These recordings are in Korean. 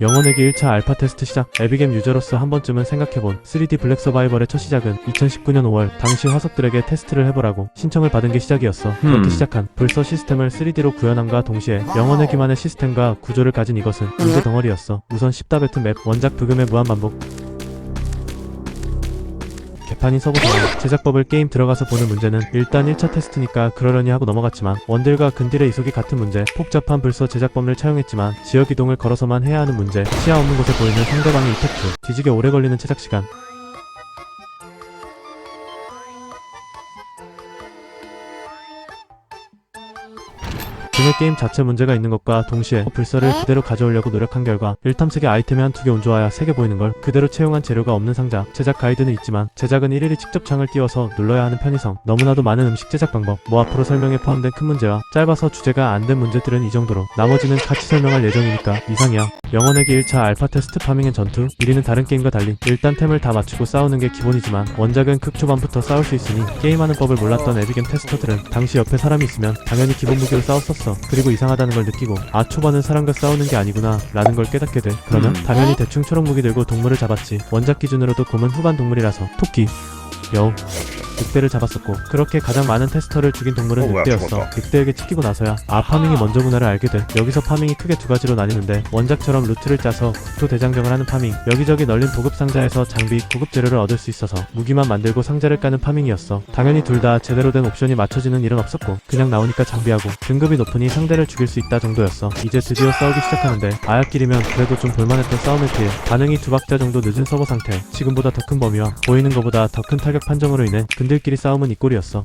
영혼에게 1차 알파 테스트 시작. 에비겜 유저로서 한 번쯤은 생각해본 3D 블랙 서바이벌의 첫 시작은 2019년 5월 당시 화석들에게 테스트를 해보라고 신청을 받은 게 시작이었어. 그렇게 음. 시작한 불서 시스템을 3D로 구현함과 동시에 영혼의 기만의 시스템과 구조를 가진 이것은 문제 덩어리였어. 우선 10다 배트 맵 원작 부금의 무한 반복 서버 상황 제작법을 게임 들어가서 보는 문제는 일단 1차 테스트니까 그러려니 하고 넘어갔지만 원딜과 근딜의 이속이 같은 문제 복잡한 불서 제작법을 차용했지만 지역 이동을 걸어서만 해야 하는 문제 시야 없는 곳에 보이는 상대방의 이펙트 뒤지게 오래 걸리는 제작 시간 그의 게임 자체 문제가 있는 것과 동시에 불서를 그대로 가져오려고 노력한 결과 1탐색의 아이템이 한 두개온 좋아야 세 개 보이는 걸 그대로 채용한 재료가 없는 상자 제작 가이드는 있지만 제작은 일일이 직접 창을 띄워서 눌러야 하는 편의성 너무나도 많은 음식 제작 방법 뭐 앞으로 설명에 포함된 큰 문제와 짧아서 주제가 안 된 문제들은 이 정도로 나머지는 같이 설명할 예정이니까 이상이야. 영혼에게 1차 알파 테스트 파밍 앤 전투 1위는 다른 게임과 달리 일단 템을 다 맞추고 싸우는 게 기본이지만 원작은 극초반부터 싸울 수 있으니 게임하는 법을 몰랐던 에비겜 테스터들은 당시 옆에 사람이 있으면 당연히 기본 무기로 싸웠었어 그리고 이상하다는 걸 느끼고 아 초반은 사람과 싸우는 게 아니구나 라는 걸 깨닫게 돼. 그러면 음. 당연히 대충 초록 무기 들고 동물을 잡았지. 원작 기준으로도 곰은 후반 동물이라서. 토끼. 여우 늑대를 잡았었고 그렇게 가장 많은 테스터를 죽인 동물은 어, 뭐야, 늑대였어. 죽었다. 늑대에게 찍히고 나서야 아 파밍이 먼저구나를 알게 돼. 여기서 파밍이 크게 두 가지로 나뉘는데 원작처럼 루트를 짜서 국토 대장정을 하는 파밍. 여기저기 널린 보급 상자에서 장비 구급 재료를 얻을 수 있어서 무기만 만들고 상자를 까는 파밍이었어. 당연히 둘 다 제대로 된 옵션이 맞춰지는 일은 없었고 그냥 나오니까 장비하고 등급이 높으니 상대를 죽일 수 있다 정도였어. 이제 드디어 싸우기 시작하는데 아야끼리면 그래도 좀 볼만했던 싸움에 비해 반응이 두 박자 정도 늦은 서버 상태. 지금보다 더 큰 범위와 보이는 것보다 더 큰 타격 판정으로 인해 근 들끼리 싸움은 이 꼴이었어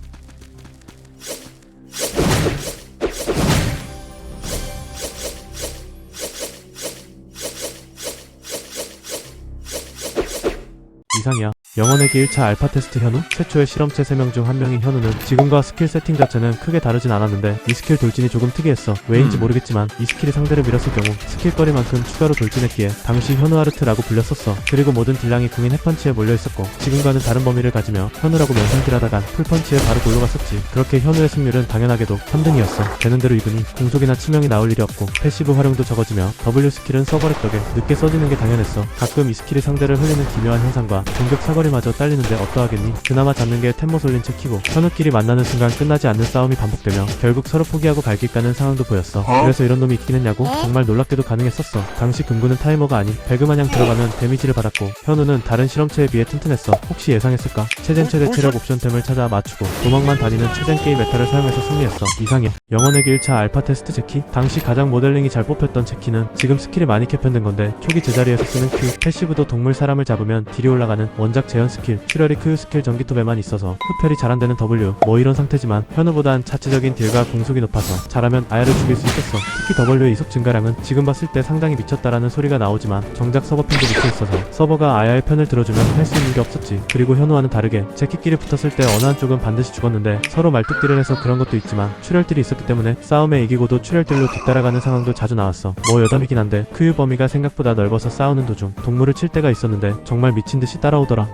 이상이야. 영혼에게 1차 알파 테스트 현우? 최초의 실험체 3명 중한 명인 현우는 지금과 스킬 세팅 자체는 크게 다르진 않았는데 이 스킬 돌진이 조금 특이했어. 왜인지 음. 모르겠지만 이 스킬이 상대를 밀었을 경우 스킬거리만큼 추가로 돌진했기에 당시 현우 아르트라고 불렸었어. 그리고 모든 딜량이 궁인 핵펀치에 몰려있었고 지금과는 다른 범위를 가지며 현우라고 명상딜하다간 풀펀치에 바로 골로 갔었지. 그렇게 현우의 승률은 당연하게도 3등이었어. 되는 대로 이분이 공속이나 치명이 나올 일이 없고 패시브 활용도 적어지며 W 스킬은 서버렉 덕에 늦게 써지는 게 당연했어. 가끔 이 스킬이 상대를 흘리는 기묘한 현상과 공격 사거 리마저 딸리는데 어떠하겠니? 그나마 잡는 게 템모 솔린 체키고 현우끼리 만나는 순간 끝나지 않는 싸움이 반복되며 결국 서로 포기하고 갈길 가는 상황도 보였어. 그래서 이런 놈이 있긴 했냐고? 정말 놀랍게도 가능했었어. 당시 금구는 타이머가 아닌 배그마냥 들어가면 데미지를 받았고 현우는 다른 실험체에 비해 튼튼했어. 혹시 예상했을까? 체젠 최대 체력 옵션템을 찾아 맞추고 도망만 다니는 체젠 게임 메타를 사용해서 승리했어. 이상해. 영혼에게 1차 알파 테스트 제키? 당시 가장 모델링이 잘 뽑혔던 제키는 지금 스킬이 많이 개편된 건데 초기 제자리에서 쓰는 Q, 패시브도 동물 사람을 잡으면 딜이 올라가는 원작 재현 스킬, 큐러리 Q 스킬 전기톱에만 있어서 흡혈이 잘 안되는 W 뭐 이런 상태지만 현우보단 자체적인 딜과 공속이 높아서 잘하면 아야를 죽일 수 있었어. 특히 W의 이속 증가량은 지금 봤을 때 상당히 미쳤다라는 소리가 나오지만 정작 서버핑도 밑에 있어서 서버가 아야의 편을 들어주면 할 수 있는 게 없었지. 그리고 현우와는 다르게 제키끼리 붙었을 때 어느 한쪽은 반드시 죽었는데 서로 말뚝딜을 해서 그런 것도 있지만 출혈딜이 있었기 때문에 싸움에 이기고도 출혈딜로 뒤따라가는 상황도 자주 나왔어. 뭐 여담이긴 한데 크유 범위가 생각보다 넓어서 싸우는 도중 동물을 칠 때가 있었는데 정말 미친 듯이 따라오더라.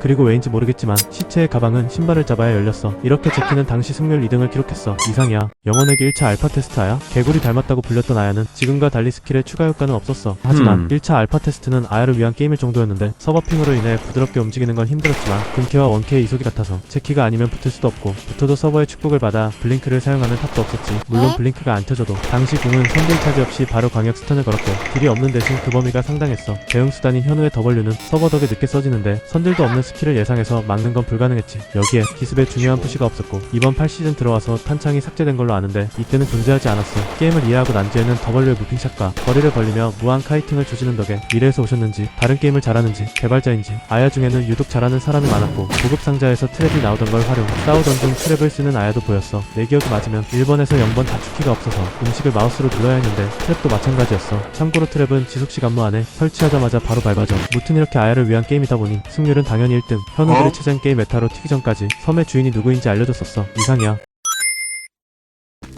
그리고 왜인지 모르겠지만 시체의 가방은 신발을 잡아야 열렸어. 이렇게 제키는 당시 승률 2등을 기록했어. 이상이야. 영혼에게 1차 알파 테스트 아야? 개구리 닮았다고 불렸던 아야는 지금과 달리 스킬에 추가 효과는 없었어. 하지만 음. 1차 알파 테스트는 아야를 위한 게임일 정도였는데 서버핑으로 인해 부드럽게 움직이는 건 힘들었지만 근캐와 원캐의 이속이 같아서 제키가 아니면 붙을 수도 없고 붙어도 서버의 축복을 받아 블링크를 사용하는 탑도 없었지. 물론 블링크가 안 켜져도 당시 궁은 선딜 차지 없이 바로 광역 스턴을 걸었고 딜이 없는 대신 그 범위가 상당했어. 대응 수단인 현우의 W는 서버 덕에 늦게 써지는데 선딜도 없는 스킬을 예상해서 막는 건 불가능했지. 여기에 기습에 중요한 푸시가 없었고 이번 8시즌 들어와서 탄창이 삭제된 걸로 아는데 이때는 존재하지 않았어. 게임을 이해하고 난 뒤에는 W의 무빙샷과 거리를 벌리며 무한 카이팅을 조지는 덕에 미래에서 오셨는지 다른 게임을 잘하는지 개발자인지 아야 중에는 유독 잘하는 사람이 많았고 고급 상자에서 트랩이 나오던 걸 활용 싸우던 중 트랩을 쓰는 아야도 보였어. 내 기억이 맞으면 1번에서 0번 다축키가 없어서 음식을 마우스로 눌러야 했는데 트랩도 마찬가지였어. 참고로 트랩은 지속시 간 무 안에 설치하자마자 바로 밟아져. 무튼 이렇게 아야를 위한 게임이다 보니 승률은 당연히 1등. 현우들이 어? 체전 게임 메타로 튀기 전까지 섬의 주인이 누구인지 알려줬었어. 이상이야.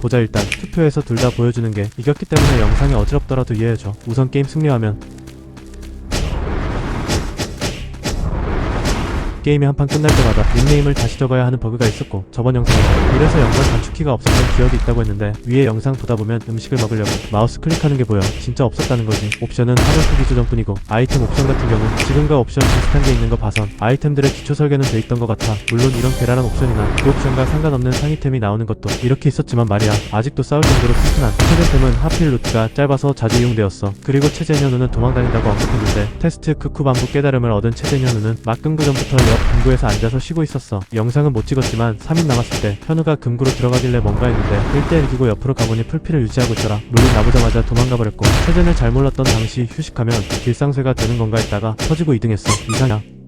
보자 일단 투표에서 둘 다 보여주는 게 이겼기 때문에 영상이 어지럽더라도 이해해줘. 우선 게임 승리하면 게임이 한 판 끝날 때마다 닉네임을 다시 적어야 하는 버그가 있었고 저번 영상에서 이래서 연관 단축키가 없었던 기억이 있다고 했는데 위에 영상 보다 보면 음식을 먹으려고 마우스 클릭하는 게 보여 진짜 없었다는 거지. 옵션은 화면 크기 조정뿐이고 아이템 옵션 같은 경우 지금과 옵션 비슷한 게 있는 거 봐선 아이템들의 기초 설계는 돼 있던 것 같아. 물론 이런 계란한 옵션이나 그 옵션과 상관없는 상위템이 나오는 것도 이렇게 있었지만 말이야 아직도 싸울 정도로 튼튼한 최근템은 하필 루트가 짧아서 자주 이용되었어. 그리고 체제 현우는 도망다닌다고 언급했는데 테스트 크쿠 반부 깨달음을 얻은 체제 현우는 막금구 전부터 옆 금구에서 앉아서 쉬고 있었어. 영상은 못 찍었지만 3인 남았을 때 현우가 금구로 들어가길래 뭔가 했는데 1대1 기고 옆으로 가보니 풀피를 유지하고 있더라. 룰을 나보자마자 도망가 버렸고 체제를 잘 몰랐던 당시 휴식하면 길상쇠가 되는 건가 했다가 터지고 2등했어. 이상이야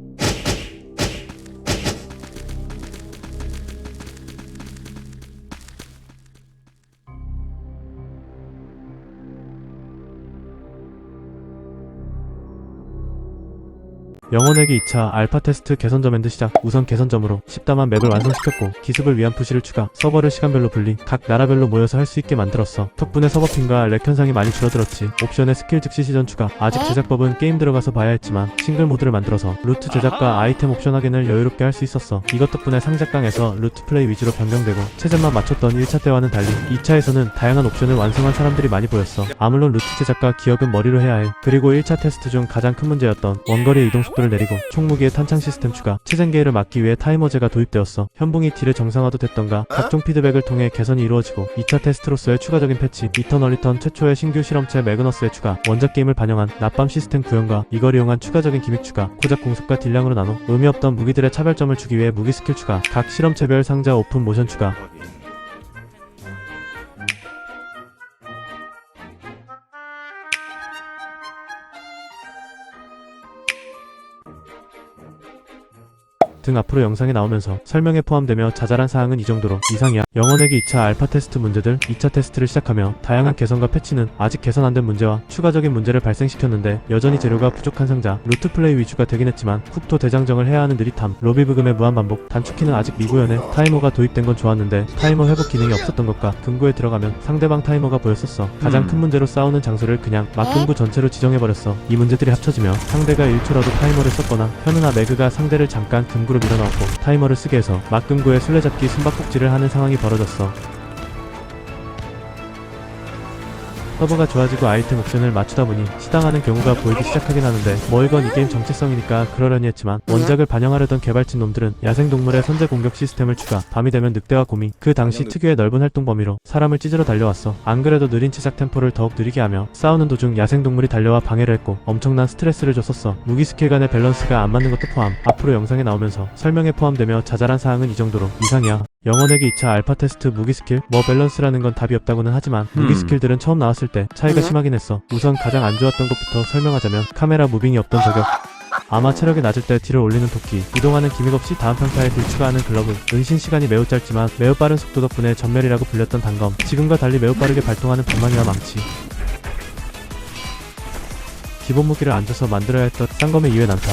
영혼에게 2차 알파 테스트 개선점 엔드 시작. 우선 개선점으로 10다만 맵을 완성시켰고 기습을 위한 푸시를 추가. 서버를 시간별로 분리. 각 나라별로 모여서 할 수 있게 만들었어. 덕분에 서버핑과 렉 현상이 많이 줄어들었지. 옵션에 스킬 즉시 시전 추가. 아직 제작법은 게임 들어가서 봐야 했지만 싱글 모드를 만들어서 루트 제작과 아이템 옵션 확인을 여유롭게 할 수 있었어. 이것 덕분에 상작강에서 루트 플레이 위주로 변경되고 체제만 맞췄던 1차 때와는 달리 2차에서는 다양한 옵션을 완성한 사람들이 많이 보였어. 아 물론 루트 제작과 기억은 머리로 해야 해. 그리고 1차 테스트 중 가장 큰 문제였던 원거리 이동 속도 를 내리고 총무기의 탄창 시스템 추가 체젠계를 막기 위해 타이머제가 도입되었어. 현붕이 딜의 정상화도 됐던가 각종 피드백을 통해 개선이 이루어지고 2차 테스트로서의 추가적인 패치 이터널 리턴 최초의 신규 실험체 매그너스의 추가 원작 게임을 반영한 낮밤 시스템 구현과 이걸 이용한 추가적인 기믹 추가 고작 공속과 딜량으로 나눠 의미 없던 무기들의 차별점을 주기 위해 무기 스킬 추가 각 실험체별 상자 오픈 모션 추가 등 앞으로 영상에 나오면서 설명에 포함되며 자잘한 사항은 이 정도로 이상이야. 영원에게 2차 알파 테스트 문제들 2차 테스트를 시작하며 다양한 개선과 패치는 아직 개선 안 된 문제와 추가적인 문제를 발생시켰는데 여전히 재료가 부족한 상자, 루트 플레이 위주가 되긴 했지만 쿡토 대장정을 해야 하는 느릿함, 로비 브금의 무한 반복, 단축키는 아직 미구연해 타이머가 도입된 건 좋았는데 타이머 회복 기능이 없었던 것과 금고에 들어가면 상대방 타이머가 보였었어. 가장 큰 문제로 싸우는 장소를 그냥 막금고 전체로 지정해버렸어. 이 문제들이 합쳐지며 상대가 1초라도 타이머를 썼거나 현우나 매그가 상대를 잠깐 금고 로 밀어넣었고 타이머를 쓰게 해서 막금고에 술래잡기 숨바꼭질을 하는 상황이 벌어졌어. 서버가 좋아지고 아이템 옵션을 맞추다 보니 시당하는 경우가 보이기 시작하긴 하는데 뭐 이건 이 게임 정체성이니까 그러려니 했지만 원작을 반영하려던 개발진 놈들은 야생동물의 선제 공격 시스템을 추가 밤이 되면 늑대와 곰이 그 당시 특유의 넓은 활동 범위로 사람을 찢으러 달려왔어. 안 그래도 느린 제작 템포를 더욱 느리게 하며 싸우는 도중 야생동물이 달려와 방해를 했고 엄청난 스트레스를 줬었어. 무기 스킬 간의 밸런스가 안 맞는 것도 포함 앞으로 영상에 나오면서 설명에 포함되며 자잘한 사항은 이 정도로. 이상이야 영원에게 2차 알파 테스트 무기 스킬 뭐 밸런스라는 건 답이 없다고는 하지만 무기 음. 스킬들은 처음 나왔을 때 차이가 심하긴 했어. 우선 가장 안 좋았던 것부터 설명하자면 카메라 무빙이 없던 저격. 아마 체력이 낮을 때 딜을 올리는 도끼 이동하는 기믹 없이 다음 평타에 딜 추가하는 글러브. 은신 시간이 매우 짧지만 매우 빠른 속도 덕분에 전멸이라고 불렸던 단검. 지금과 달리 매우 빠르게 발동하는 방망이와 망치. 기본 무기를 앉아서 만들어야 했던 쌍검의 이외 난타.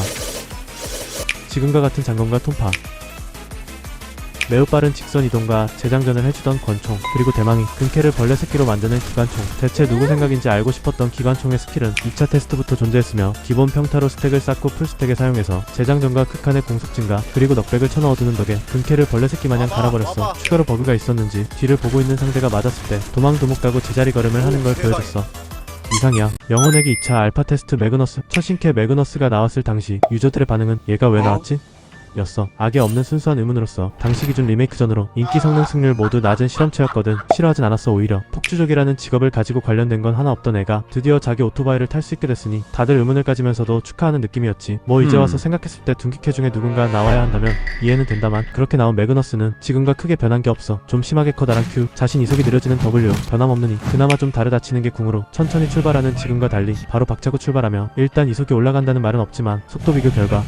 지금과 같은 장검과 톰파 매우 빠른 직선 이동과 재장전을 해주던 권총 그리고 대망이 근캐를 벌레 새끼로 만드는 기관총. 대체 누구 생각인지 알고 싶었던 기관총의 스킬은 2차 테스트부터 존재했으며 기본 평타로 스택을 쌓고 풀스택에 사용해서 재장전과 극한의 공속 증가 그리고 넉백을 쳐넣어두는 덕에 근캐를 벌레 새끼 마냥 갈아버렸어. 추가로 버그가 있었는지 뒤를 보고 있는 상대가 맞았을 때 도망 도목 가고 제자리 걸음을 하는 걸 보여줬어. 이상이야. 영혼에게 2차 알파 테스트 매그너스 첫 신캐 매그너스가 나왔을 당시 유저들의 반응은 얘가 왜 나왔지? 였어. 악에 없는 순수한 의문으로서 당시 기준 리메이크 전으로 인기 성능 승률 모두 낮은 실험체였거든. 싫어하진 않았어 오히려. 폭주족이라는 직업을 가지고 관련된 건 하나 없던 애가 드디어 자기 오토바이를 탈 수 있게 됐으니 다들 의문을 가지면서도 축하하는 느낌이었지. 뭐 이제 음. 와서 생각했을 때 둔기캐 중에 누군가 나와야 한다면 이해는 된다만 그렇게 나온 매그너스는 지금과 크게 변한 게 없어. 좀 심하게 커다란 Q, 자신 이속이 느려지는 W, 변함없느니 그나마 좀 다르다 치는 게 궁으로 천천히 출발하는 지금과 달리 바로 박차고 출발하며 일단 이속이 올라간다는 말은 없지만 속도 비교 결과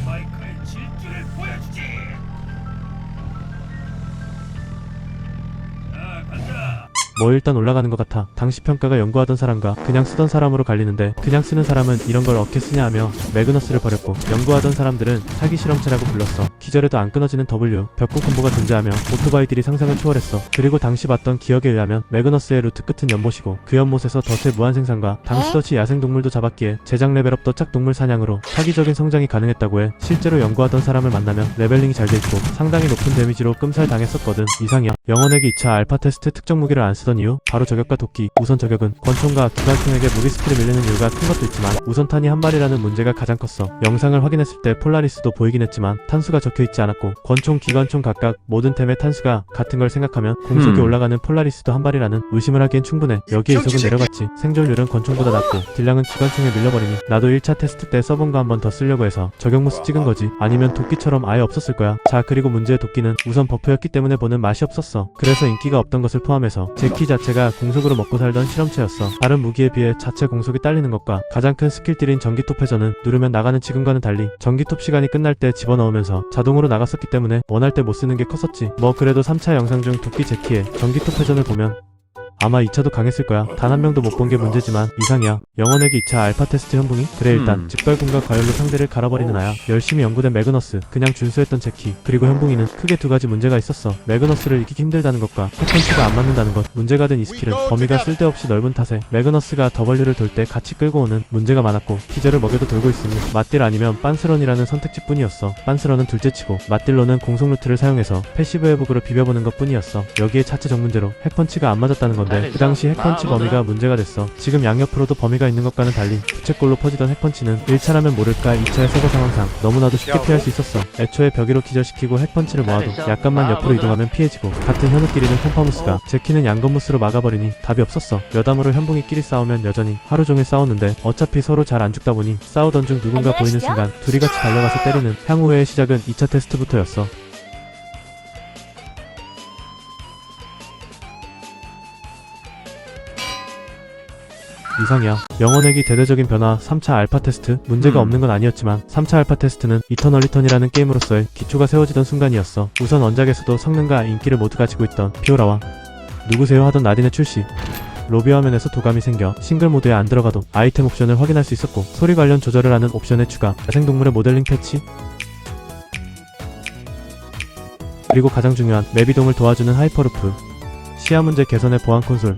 뭐 일단 올라가는 것 같아. 당시 평가가 연구하던 사람과 그냥 쓰던 사람으로 갈리는데 그냥 쓰는 사람은 이런 걸 어떻게 쓰냐 하며 매그너스를 버렸고 연구하던 사람들은 사기 실험체라고 불렀어. 기절해도 안 끊어지는 W, 벽구 콤보가 존재하며 오토바이들이 상상을 초월했어. 그리고 당시 봤던 기억에 의하면 매그너스의 루트 끝은 연못이고 그 연못에서 덫의 무한 생산과 당시같이 야생동물도 잡았기에 제작 레벨업도 짝동물 사냥으로 사기적인 성장이 가능했다고 해 실제로 연구하던 사람을 만나면 레벨링이 잘 돼 있고 상당히 높은 데미지로 끔살 당했었거든. 이상이야. 영혼에게 2차 알파 테스트 특정 무기를 안 쓰던 이유 바로 저격과 도끼. 우선 저격은 권총과 기관총에게 무기 스킬을 밀리는 이유가 큰 것도 있지만 우선탄이 한 발이라는 문제가 가장 컸어. 영상을 확인했을 때 폴라리스도 보이긴 했지만 탄수가 적혀 있지 않았고 권총, 기관총 각각 모든 템의 탄수가 같은 걸 생각하면 공속이 음. 올라가는 폴라리스도 한 발이라는 의심을 하기엔 충분해. 여기에 이속은 내려갔지. 생존율은 권총보다 낮고 딜량은 기관총에 밀려버리니 나도 1차 테스트 때 써본 거 한 번 더 쓰려고 해서 저격무스 찍은 거지. 아니면 도끼처럼 아예 없었을 거야. 자 그리고 문제의 도끼는 우선 버프였기 때문에 보는 맛이 없었어. 그래서 인기가 없던 것을 포함해서 제키 자체가 공속으로 먹고 살던 실험체였어. 다른 무기에 비해 자체 공속이 딸리는 것과 가장 큰 스킬들인 전기톱 회전은 누르면 나가는 지금과는 달리 전기톱 시간이 끝날 때 집어넣으면서 자동으로 나갔었기 때문에 원할 때 못 쓰는 게 컸었지. 뭐 그래도 3차 영상 중 도끼 제키의 전기톱 회전을 보면 아마 2차도 강했을 거야. 단 한 명도 못 본 게 문제지만 이상이야. 영원에게 2차 알파 테스트 현붕이? 그래 일단 음. 직발군과 과열로 상대를 갈아버리는 아야. 열심히 연구된 매그너스, 그냥 준수했던 제키, 그리고 현붕이는 크게 두 가지 문제가 있었어. 매그너스를 이기기 힘들다는 것과 킥펀치가 안 맞는다는 것. 문제가 된 이 스킬은 범위가 쓸데없이 넓은 탓에 매그너스가 W를 돌 때 같이 끌고 오는 문제가 많았고 기절을 먹여도 돌고 있으니 맞딜 아니면 빤스런이라는 선택지뿐이었어. 빤스런은 둘째치고 맞딜로는 공속 루트를 사용해서 패시브 회복으로 비벼보는 것뿐이었어. 여기에 차체 정문제로 핵펀치가 안 맞았다는 건데 그 당시 핵펀치 범위가 문제가 됐어. 지금 양옆으로도 범위가 있는 것과는 달리 부채꼴로 퍼지던 핵펀치는 1차라면 모를까 2차의 세거 상황상 너무나도 쉽게 피할 수 있었어. 애초에 벽위로 기절시키고 핵펀치를 모아도 약간만 옆으로 이동하면 피해지고 같은 현우끼리는 콤파무스가 제키는 양건무스로 막아버리니 답이 없었어. 여담으로 현붕이끼리 싸우면 여전히 하루 종일 싸웠는데 어차피 서로 잘 안 죽다 보니 싸우던 중 누군가 보이는 순간 둘이 같이 달려가서 때리는 향후회의 시작은 2차 테스트부터였어. 이상이야. 영혼액이 대대적인 변화 3차 알파 테스트. 문제가 음. 없는 건 아니었지만 3차 알파 테스트는 이터널 리턴이라는 게임으로서의 기초가 세워지던 순간이었어. 우선 원작에서도 성능과 인기를 모두 가지고 있던 피오라와 누구세요? 하던 나딘의 출시. 로비 화면에서 도감이 생겨 싱글 모드에 안 들어가도 아이템 옵션을 확인할 수 있었고 소리 관련 조절을 하는 옵션의 추가. 야생동물의 모델링 패치. 그리고 가장 중요한 맵 이동을 도와주는 하이퍼루프. 시야 문제 개선의 보안 콘솔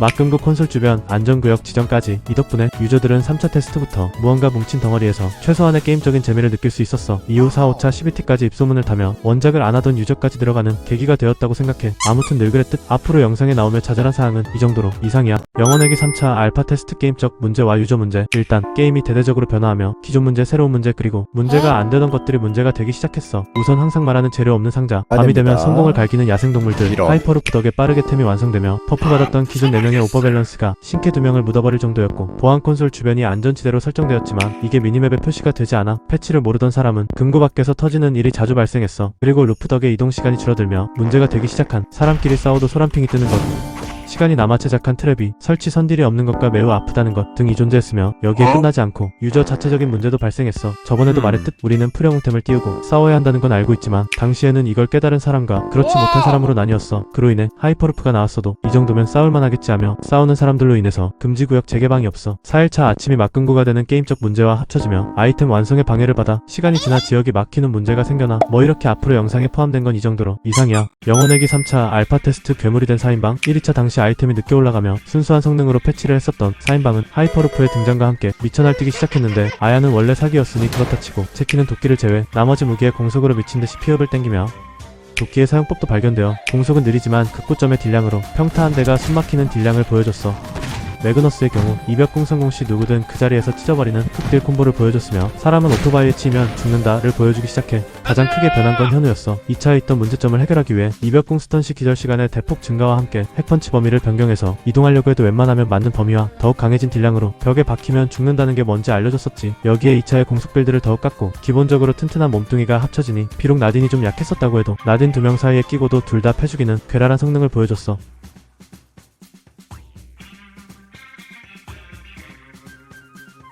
막금고 콘솔 주변 안전구역 지정까지 이 덕분에 유저들은 3차 테스트부터 무언가 뭉친 덩어리에서 최소한의 게임적인 재미를 느낄 수 있었어. 이후 4, 5차 12티까지 입소문을 타며 원작을 안 하던 유저까지 들어가는 계기가 되었다고 생각해. 아무튼 늘 그랬듯 앞으로 영상에 나오며 자잘한 사항은 이 정도로 이상이야. 영원에게 3차 알파 테스트 게임적 문제와 유저 문제. 일단 게임이 대대적으로 변화하며 기존 문제, 새로운 문제 그리고 문제가 안 되던 것들이 문제가 되기 시작했어. 우선 항상 말하는 재료 없는 상자. 밤이 되면. 성공을 갈기는 야생동물들. 이런. 하이퍼루프 덕에 빠르게 템이 완성되며 퍼프 받았던 기존 4명의 오버밸런스가 신캐 2명을 묻어버릴 정도였고 보안 콘솔 주변이 안전지대로 설정되었지만 이게 미니맵에 표시가 되지 않아 패치를 모르던 사람은 금고 밖에서 터지는 일이 자주 발생했어. 그리고 루프 덕에 이동 시간이 줄어들며 문제가 되기 시작한 사람끼리 싸워도 소란핑이 뜨는 것. 시간이 남아 제작한 트랩이 설치 선딜이 없는 것과 매우 아프다는 것 등이 존재했으며 여기에 끝나지 않고 유저 자체적인 문제도 발생했어. 저번에도 음. 말했듯 우리는 프령템을 띄우고 싸워야 한다는 건 알고 있지만 당시에는 이걸 깨달은 사람과 그렇지 못한 사람으로 나뉘었어. 그로 인해 하이퍼루프가 나왔어도 이 정도면 싸울만 하겠지 하며 싸우는 사람들로 인해서 금지구역 재개방이 없어. 4일차 아침이 막금고가 되는 게임적 문제와 합쳐지며 아이템 완성에 방해를 받아 시간이 지나 지역이 막히는 문제가 생겨나 뭐 이렇게 앞으로 영상에 포함된 건 이 정도로 이상이야. 영혼의기 3차 알파 테스트 괴물이 된 4인방 1위차 당시 아이템이 늦게 올라가며 순수한 성능으로 패치를 했었던 4인방은 하이퍼루프의 등장과 함께 미쳐 날뛰기 시작했는데 아야는 원래 사기였으니 그렇다 치고 제키는 도끼를 제외 나머지 무기에 공속으로 미친 듯이 피업을 땡기며 도끼의 사용법도 발견되어 공속은 느리지만 극고점의 딜량으로 평타 한 대가 숨막히는 딜량을 보여줬어. 매그너스의 경우 이벽궁 성공 시 누구든 그 자리에서 찢어버리는 흑딜 콤보를 보여줬으며 사람은 오토바이에 치면 죽는다를 보여주기 시작해 가장 크게 변한 건 현우였어. 2차에 있던 문제점을 해결하기 위해 이벽궁 스턴 시 기절 시간의 대폭 증가와 함께 핵펀치 범위를 변경해서 이동하려고 해도 웬만하면 맞는 범위와 더욱 강해진 딜량으로 벽에 박히면 죽는다는 게 뭔지 알려줬었지. 여기에 2차의 공속 빌드를 더욱 깎고 기본적으로 튼튼한 몸뚱이가 합쳐지니 비록 나딘이 좀 약했었다고 해도 나딘 두 명 사이에 끼고도 둘 다 패죽이는 괴랄한 성능을 보여줬어.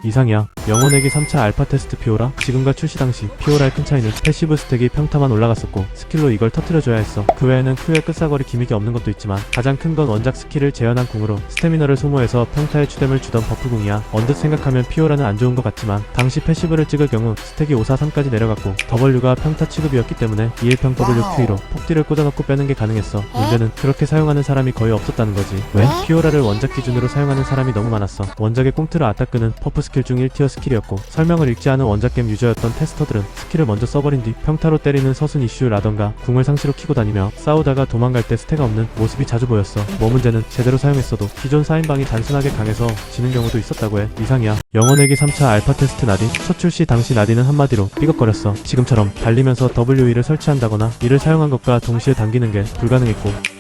이상이야. 영혼에게 3차 알파 테스트 피오라? 지금과 출시 당시 피오라의 큰 차이는 패시브 스택이 평타만 올라갔었고 스킬로 이걸 터트려줘야 했어. 그 외에는 Q의 끝사거리 기믹이 없는 것도 있지만 가장 큰 건 원작 스킬을 재현한 궁으로 스태미너를 소모해서 평타에 추뎀을 주던 버프궁이야. 언뜻 생각하면 피오라는 안 좋은 것 같지만 당시 패시브를 찍을 경우 스택이 543까지 내려갔고 W가 평타 취급이었기 때문에 21평 WQ로 폭딜을 꽂아넣고 빼는 게 가능했어. 문제는 그렇게 사용하는 사람이 거의 없었다는 거지. 왜? 피오라를 원작 기준으로 사용하는 사람이 너무 많았어. 원작의 꽁트를 아타크는 퍼프 스킬 중 1티어 스킬이었고 설명을 읽지 않은 원작겜 유저였던 테스터들은 스킬을 먼저 써버린 뒤 평타로 때리는 서순 이슈라던가 궁을 상시로 키고 다니며 싸우다가 도망갈 때 스태가 없는 모습이 자주 보였어. 뭐 문제는 제대로 사용했어도 기존 4인방이 단순하게 강해서 지는 경우도 있었다고 해. 이상이야. 영혼에게 3차 알파 테스트 나디 첫 출시 당시 나디는 한마디로 삐걱거렸어. 지금처럼 달리면서 WE를 설치한다거나 이를 사용한 것과 동시에 당기는 게 불가능했고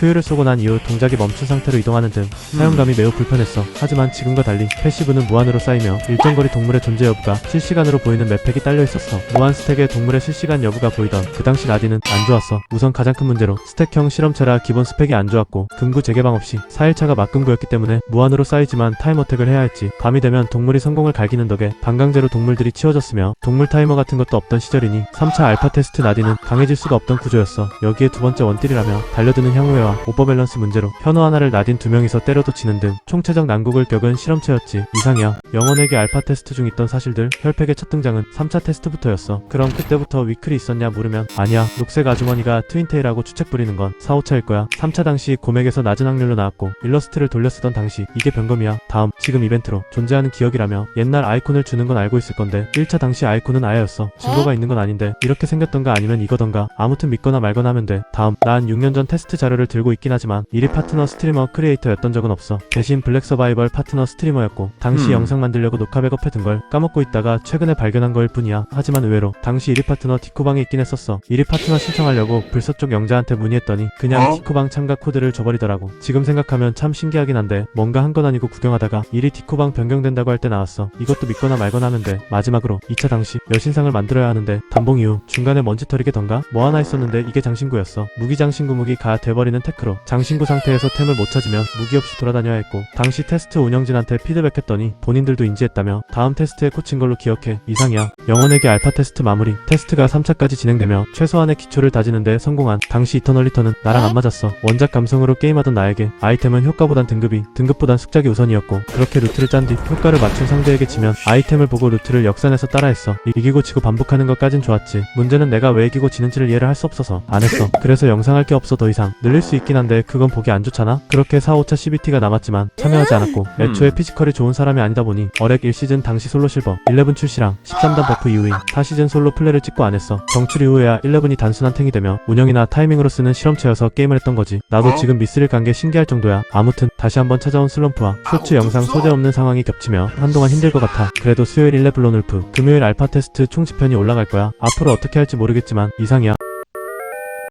큐를 쏘고 난 이후 동작이 멈춘 상태로 이동하는 등 사용감이 매우 불편했어. 하지만 지금과 달리 패시브는 무한으로 쌓이며 일정 거리 동물의 존재 여부가 실시간으로 보이는 맵팩이 딸려 있었어. 무한 스택에 동물의 실시간 여부가 보이던 그 당시 나디는 안 좋았어. 우선 가장 큰 문제로 스택형 실험체라 기본 스펙이 안 좋았고 금구 재개방 없이 4일차가 막금구였기 때문에 무한으로 쌓이지만 타임 어택을 해야 했지. 밤이 되면 동물이 성공을 갈기는 덕에 방강제로 동물들이 치워졌으며 동물 타이머 같은 것도 없던 시절이니 3차 알파 테스트 나디는 강해질 수가 없던 구조였어. 여기에 두 번째 원딜이라며 달려드는 향후회와 오버 밸런스 문제로 현우 하나를 나딘 두 명이서 때려도 지는 등 총체적 난국을 겪은 실험체였지. 이상이야. 영혼에게 알파 테스트 중 있던 사실들 혈팩의 첫 등장은 3차 테스트부터였어. 그럼 그때부터 위클이 있었냐 물으면 아니야. 녹색 아주머니가 트윈테일하고 추책 부리는 건 4, 5차일 거야. 3차 당시 고맥에서 낮은 확률로 나왔고 일러스트를 돌려 쓰던 당시 이게 변검이야. 다음 지금 이벤트로 존재하는 기억이라며 옛날 아이콘을 주는 건 알고 있을 건데 1차 당시 아이콘은 아예였어. 증거가 있는 건 아닌데 이렇게 생겼던가 아니면 이거던가 아무튼 믿거나 말거나 하면 돼. 다음 난 6년 전 테스트 자료를 들고 있긴 하지만 1위 파트너 스트리머 크리에이터였던 적은 없어. 대신 블랙 서바이벌 파트너 스트리머였고 당시 음. 영상 만들려고 녹화 백업해 둔 걸 까먹고 있다가 최근에 발견한 거일 뿐이야. 하지만 의외로 당시 1위 파트너 디코방에 있긴 했었어. 1위 파트너 신청하려고 불서 쪽 영자한테 문의했더니 그냥 어? 디코방 참가 코드를 줘버리더라고. 지금 생각하면 참 신기하긴 한데 뭔가 한 건 아니고 구경하다가 1위 디코방 변경된다고 할 때 나왔어. 이것도 믿거나 말거나 돼. 마지막으로 2차 당시 여신상을 만들어야 하는데 단봉 이후 중간에 먼지 털이게던가 뭐 하나 있었는데 이게 장신구였어. 무기 장신구 무기 가 돼버리는 테크로 장신구 상태에서 템을 못 찾으면 무기 없이 돌아다녀야 했고 당시 테스트 운영진한테 피드백했더니 본인들도 인지했다며 다음 테스트에 꽂힌 걸로 기억해. 이상이야. 영혼에게 알파 테스트 마무리. 테스트가 3차까지 진행되며 최소한의 기초를 다지는데 성공한 당시 이터널 리턴은 나랑 안 맞았어. 원작 감성으로 게임하던 나에게 아이템은 효과보단 등급이 등급보단 숙작이 우선이었고 그렇게 루트를 짠 뒤 효과를 맞춘 상대에게 지면 아이템을 보고 루트를 역산해서 따라했어. 이- 이기고 지고 반복하는 것까진 좋았지. 문제는 내가 왜 이기고 지는지를 이해를 할 수 없어서 안 했어. 그래서 영상할 게 없어 더 이상. 늘릴 수 있긴 한데 그건 보기 안 좋잖아? 그렇게 4, 5차 CBT가 남았지만 참여하지 않았고 애초에 피지컬이 좋은 사람이 아니다 보니 어렉 1시즌 당시 솔로 실버 11 출시랑 13단 버프 이후인 4시즌 솔로 플레이를 찍고 안 했어. 정출 이후에야 11이 단순한 탱이 되며 운영이나 타이밍으로 쓰는 실험체여서 게임을 했던 거지. 나도 어? 지금 미스를 간게 신기할 정도야. 아무튼 다시 한번 찾아온 슬럼프와 쇼츠 영상 소재 없는 상황이 겹치며 한동안 힘들 것 같아. 그래도 수요일 11로 놀프 금요일 알파 테스트 총지편이 올라갈 거야. 앞으로 어떻게 할지 모르겠지만 이상이야